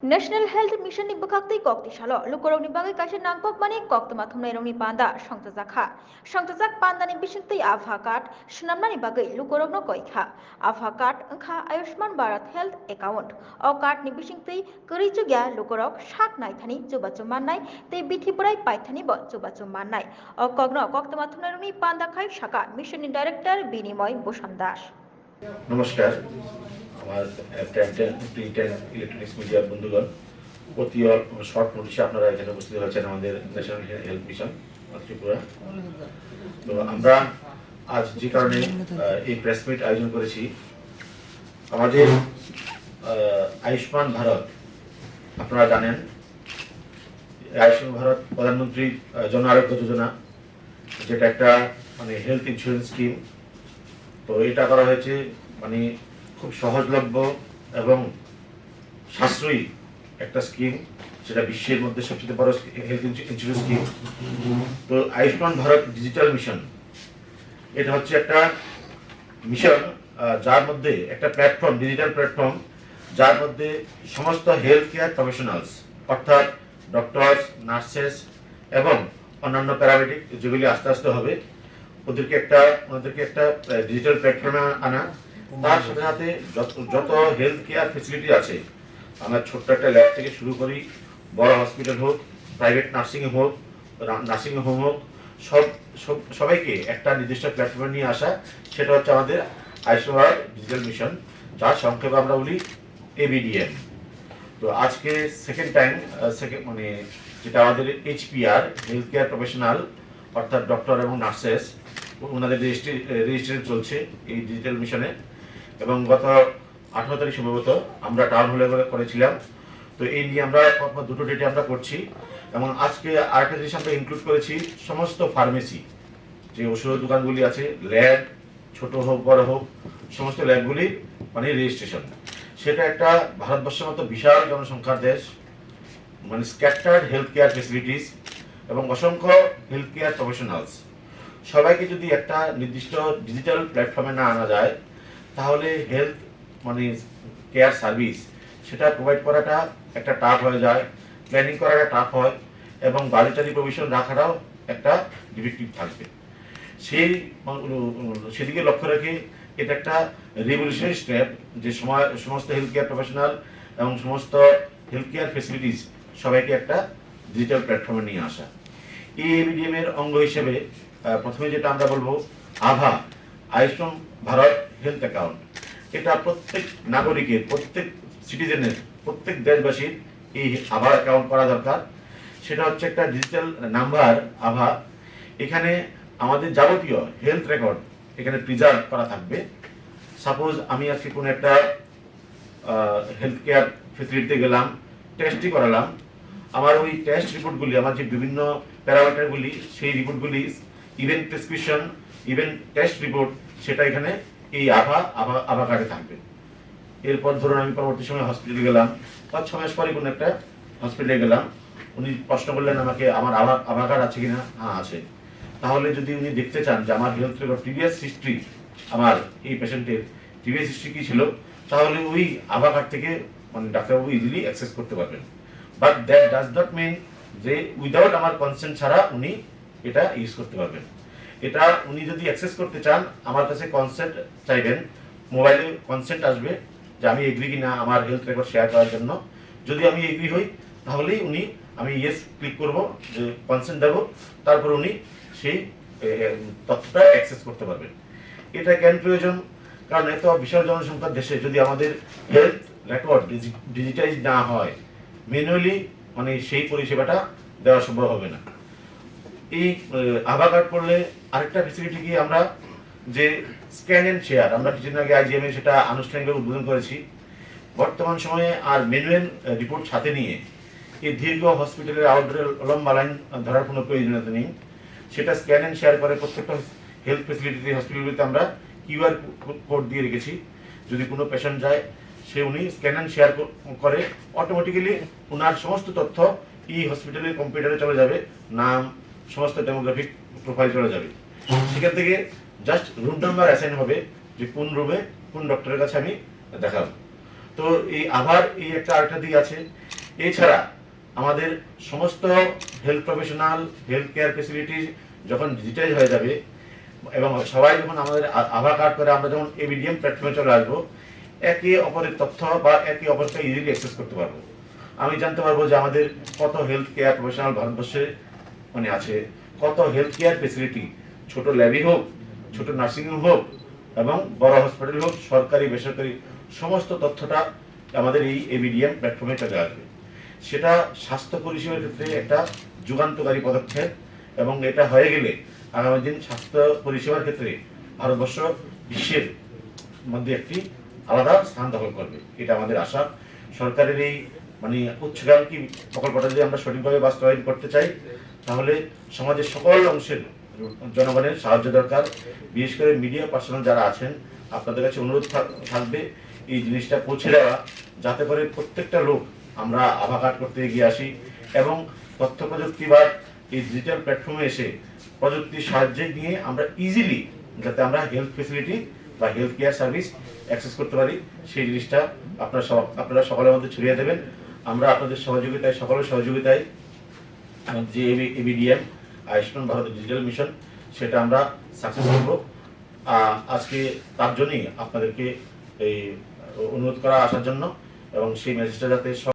Health Mission ni bakaktai kok ti shalo lukorok ni bagai kaisa nangpok mani kok tama thumnai rong ni panda songtajak kha songtajak panda ni bisingtui abha card swnamnani bagai lukorok no koikha abha card wngkha Ayushman Bharat Health Account o card ni bisingtui kwrui jugya lukorok sak naithani chubachu mannai tei bithipurai paithani bo chubachu mannai o kokno kok tama thumnai rong ni panda khai saka mission ni director binimoy bhushan das নমস্কার আমার print electronics মিডিয়ার বন্ধুগণ, অতি short নোটিশে আপনারা এখানে উপস্থিত হয়েছেন আমাদের ন্যাশনাল হেলথ মিশন ত্রিপুরা। তো আমরা আজ যে কারণে এই প্রেস মিট আয়োজন করেছি, আমাদের আয়ুষ্মান ভারত, আপনারা জানেন, আয়ুষ্মান ভারত প্রধানমন্ত্রী জন আরোগ্য যোজনা, যেটা একটা মানে হেলথ ইন্স্যুরেন্স স্কিম তো এটা করা হয়েছে মানে খুব সহজলভ্য এবং সাশ্রয়ী একটা স্কিম সেটা বিশ্বের মধ্যে সবচেয়ে বড় হেলথ ইন্স্যুরেন্স স্কিম তো আয়ুষ্মান ভারত ডিজিটাল মিশন এটা হচ্ছে একটা মিশন যার মধ্যে একটা প্ল্যাটফর্ম ডিজিটাল প্ল্যাটফর্ম যার মধ্যে সমস্ত হেলথ কেয়ার প্রফেশনালস অর্থাৎ ডক্টরস নার্সেস এবং অন্যান্য প্যারামেডিক যেগুলি আস্তে আস্তে হবে, ওদেরকে একটা ওদেরকে একটা ডিজিটাল প্ল্যাটফর্মে আনা। তার সাথে সাথে যত যত হেলথ কেয়ার ফেসিলিটি আছে, আমরা ছোট্ট একটা ল্যাব থেকে শুরু করি। বড় হসপিটাল হোক প্রাইভেট নার্সিং হোক নার্সিং হোম হোক, সব, সব- সবাইকে একটা নির্দিষ্ট প্ল্যাটফর্মে নিয়ে আসা, সেটা হচ্ছে আমাদের আয়ুষ্মান ডিজিটাল মিশন যার সংক্ষেপে আমরা বলি এবিডিএম তো আজকে সেকেন্ড টাইম সেকেন্ড মানে যেটা আমাদের এইচপিআর হেলথ কেয়ার প্রফেশনাল অর্থাৎ ডক্টর এবং নার্সেস ওনাদের রেজিস্ট্রেশন চলছে এই ডিজিটাল মিশনে এবং গত আঠারো তারিখ সম্ভবত আমরা টাউন হলে করেছিলাম। তো এই নিয়ে আমরা দুটো ডেটে আমরা করছি এবং আজকে আরেকটা জিনিস আমরা ইনক্লুড করেছি, সমস্ত ফার্মেসি যে ওষুধের দোকানগুলি আছে ল্যাব ছোট হোক, বড় হোক, সমস্ত ল্যাবগুলি মানে রেজিস্ট্রেশন সেটা একটা ভারতবর্ষের মতো বিশাল জনসংখ্যার দেশ মানে স্ক্যাটার্ড হেলথ কেয়ার ফেসিলিটিস এবং অসংখ্য হেলথ কেয়ার প্রফেশনালস সবাইকে যদি একটা নির্দিষ্ট ডিজিটাল প্ল্যাটফর্মে না আনা যায় তাহলে হেলথ মানে কেয়ার সার্ভিস সেটা প্রোভাইড করাটা একটা টাফ হয়ে যায় প্ল্যানিং করাটা টাফ হয়, এবং বাজেটারি প্রভিশন রাখাটাও একটা ডিফেক্টিভ থাকবে। সেই সেদিকে লক্ষ্য রেখে এটা একটা রেভলিউশনারি স্টেপ যে সমস্ত হেলথ কেয়ার প্রফেশনাল এবং সমস্ত হেলথ কেয়ার ফেসিলিটিস সবাইকে একটা ডিজিটাল প্ল্যাটফর্মে নিয়ে আসা। এই এবিডিএম এর অঙ্গ হিসেবে প্রথমে যেটা আমরা বলব, আভা, আয়ুষ্মান ভারত হেলথ অ্যাকাউন্ট এটা প্রত্যেক নাগরিকের, প্রত্যেক সিটিজেনের প্রত্যেক দেশবাসীর এই আভা অ্যাকাউন্ট করা দরকার। সেটা হচ্ছে একটা ডিজিটাল নাম্বার আভা এখানে আমাদের যাবতীয় হেলথ রেকর্ড এখানে প্রিজার্ভ করা থাকবে। সাপোজ আমি আজকে কোনো একটা হেলথ কেয়ার ফেসিলিটিতে গেলাম টেস্টই করালাম। আমার ওই টেস্ট রিপোর্টগুলি আমার যে বিভিন্ন প্যারামিটারগুলি সেই রিপোর্টগুলি even prescription even test report সেটা এখানে এই আভা আভা আভা কার্ডে থাকবে। এরপর ধরুন আমি পরবর্তী সময় হসপিটালে গেলাম, পাঁচ ছ মাস পরে কোনো একটা হসপিটালে গেলাম। উনি প্রশ্ন করলেন আমাকে, আমার আভা আভা কার্ড আছে কিনা? হ্যাঁ আছে। তাহলে যদি উনি দেখতে চান যে আমার হেলথ রেকর্ড প্রিভিয়াস হিস্ট্রি আমার এই পেশেন্টের প্রিভিয়াস হিস্ট্রি কি ছিল, তাহলে ওই আভা কার্ড থেকে মানে ডাক্তারবাবু ইজিলি অ্যাক্সেস করতে পারবেন। But that does not mean যে উইদাউট আমার কনসেন্ট ছাড়া উনি এটা ইউজ করতে পারবেন। এটা উনি যদি অ্যাক্সেস করতে চান, আমার কাছে কনসেন্ট চাইবেন। মোবাইলে কনসেন্ট আসবে যে আমি এগ্রি কিনা আমার হেলথ রেকর্ড শেয়ার করার জন্য। যদি আমি এগ্রি হই, তাহলেই উনি আমি ইয়েস ক্লিক করব, যে কনসেন্ট দেবো। তারপর উনি সেই তথ্যটা অ্যাক্সেস করতে পারবেন। এটা কেন প্রয়োজন? কারণ এত বিশাল জনসংখ্যার দেশে যদি আমাদের হেলথ রেকর্ড ডিজিটাইজ না হয় ম্যানুয়ালি মানে সেই পরিষেবাটা দেওয়া সম্ভব হবে না। এই আভা কার্ড করলে আরেকটা ফেসিলিটি কি আমরা যে স্ক্যান এন্ড শেয়ার আমরা কিছুদিন আগে আইজিএম এ সেটা আনুষ্ঠানিকভাবে উদ্বোধন করেছি। বর্তমান সময়ে আর ম্যানুয়াল রিপোর্ট সাথে নিয়ে এই দীর্ঘ হসপিটালের আউটডোরে লম্বা লাইন ধরার কোনো প্রয়োজনীয়তা নেই। সেটা স্ক্যান এন্ড শেয়ার করে প্রত্যেকটা হেলথ ফেসিলিটিতে হসপিটালগুলিতে আমরা কিউআর কোড দিয়ে রেখেছি। যদি কোনো পেশেন্ট যায়, সে উনি স্ক্যান অ্যান্ড শেয়ার করে অটোমেটিক্যালি ওনার সমস্ত তথ্য এই হসপিটালের কম্পিউটারে চলে যাবে। নাম সমস্ত ডেমোগ্রাফিক প্রোফাইল চলে যাবে। সেখান থেকে জাস্ট রুম নাম্বার অ্যাসাইন হবে যে কোন রুমে কোন ডক্টরের কাছে আমি দেখাবো। তো এই আবার এই একটা আরেকটা দিক আছে। এছাড়া আমাদের সমস্ত health professional health care facility যখন ডিজিটাইজ হয়ে যাবে এবং সবাই যখন আমাদের আ- আধার কার্ড করে আমরা যখন এবিডিএম প্ল্যাটফর্মে চলে আসব, একে অপরের তথ্য বা একে অপরকে ইজিলি অ্যাক্সেস করতে পারব। আমি জানতে পারব যে আমাদের কত হেলথ কেয়ার প্রফেশনাল ভারতবর্ষে মানে আছে। কত হেলথ কেয়ার ফেসিলিটি ছোট ল্যাবই হোক, ছোট নার্সিংহোম হোক এবং বড় হসপিটাল হোক, সরকারি, বেসরকারি, সমস্ত তথ্যটা আমাদের এই এবিডিএম প্ল্যাটফর্মে চলে আসবে। সেটা স্বাস্থ্য পরিষেবার ক্ষেত্রে একটা যুগান্তকারী পদক্ষেপ এবং এটা হয়ে গেলে আগামী দিন স্বাস্থ্য পরিষেবার ক্ষেত্রে ভারতবর্ষ বিশ্বের মধ্যে একটি আলাদা স্থান দখল করবে। এটা আমাদের আশা। সরকারের এই মানে উচ্চগামী প্রকল্পটা যদি আমরা সঠিকভাবে বাস্তবায়ন করতে চাই, তাহলে সমাজের সকল অংশের জনগণের সাহায্য দরকার। বিশেষ করে মিডিয়া পার্সোনাল যারা আছেন, আপনাদের কাছে অনুরোধ থাক- থাকবে এই জিনিসটা পৌঁছে দেওয়া, যাতে করে প্রত্যেকটা লোক আমরা আভা কার্ড করতে এগিয়ে আসি এবং তথ্য প্রযুক্তি বা এই ডিজিটাল প্ল্যাটফর্মে এসে প্রযুক্তির সাহায্যে নিয়ে আমরা ইজিলি যাতে আমরা হেলথ ফেসিলিটি বা হেলথ কেয়ার সার্ভিস অ্যাক্সেস করতে পারি, সেই জিনিসটা আপনারা সব, আপনারা সকলের মধ্যে ছড়িয়ে দেবেন। আমরা আপনাদের সহযোগিতায়, সকলের সহযোগিতায় যে ABDM Ayushman Bharat digital mission, সেটা আমরা সাকসেস করব। আজকে তার জন্যই আপনাদেরকে এই অনুরোধ করা আসার জন্য এবং সেই মেসেজটা যাতে